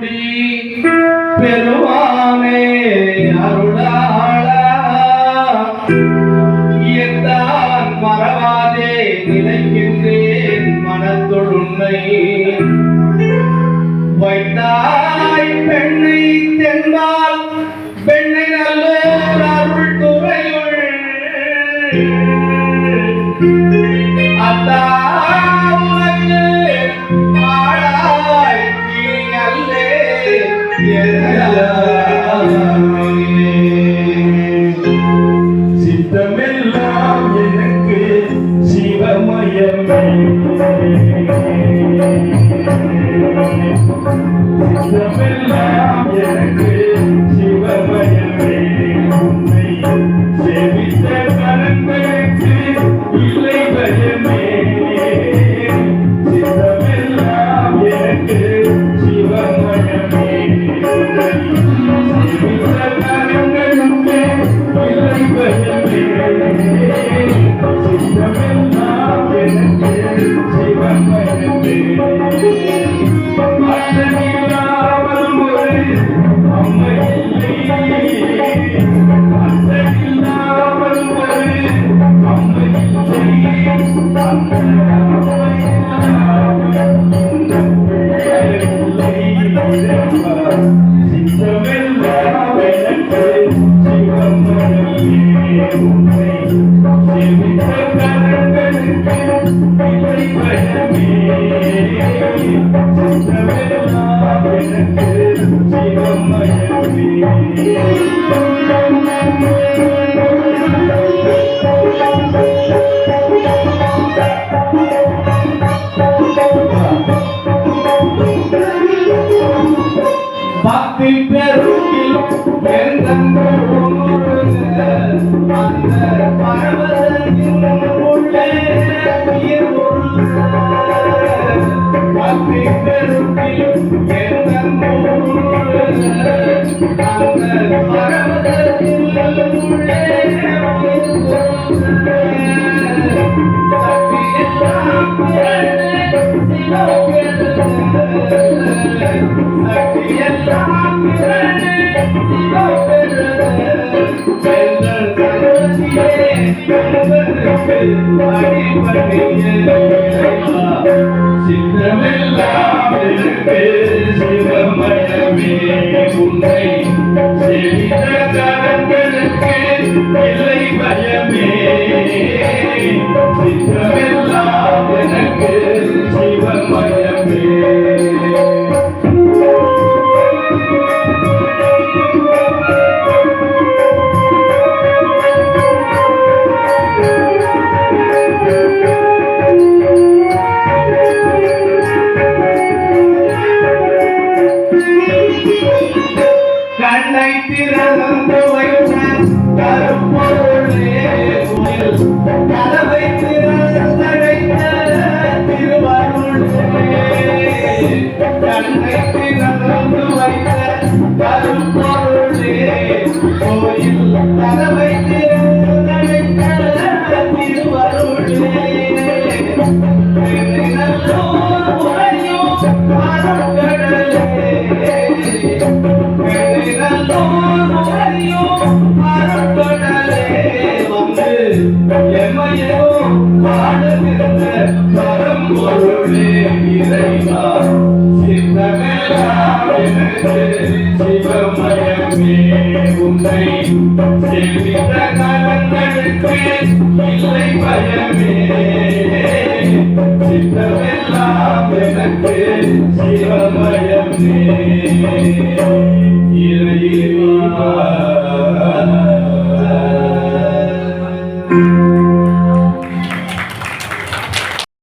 குடி பெருமானே அருளாளா சிவமயமே சித்தமெல்லாம் எனக்கு சிவமயமே உன்னை அம்மை இல்லை பக்தி பெருக்கில் அந்த பரவசத்தின் உள்ளே உயிர் உள்ள பக்தி உன்னை செவித்த கரங்களுக்கு இல்லை பயமே சித்தமெல்லாம் எனக்கு கண்ணை திறந்து வைத்த கருப்பொருளே கோயில் கதவை திறந்தடைத்த திருவருளே நல்லோர் இல்லை பயமே சித்தமெல்லாம் எனக்கு சிவமயமே.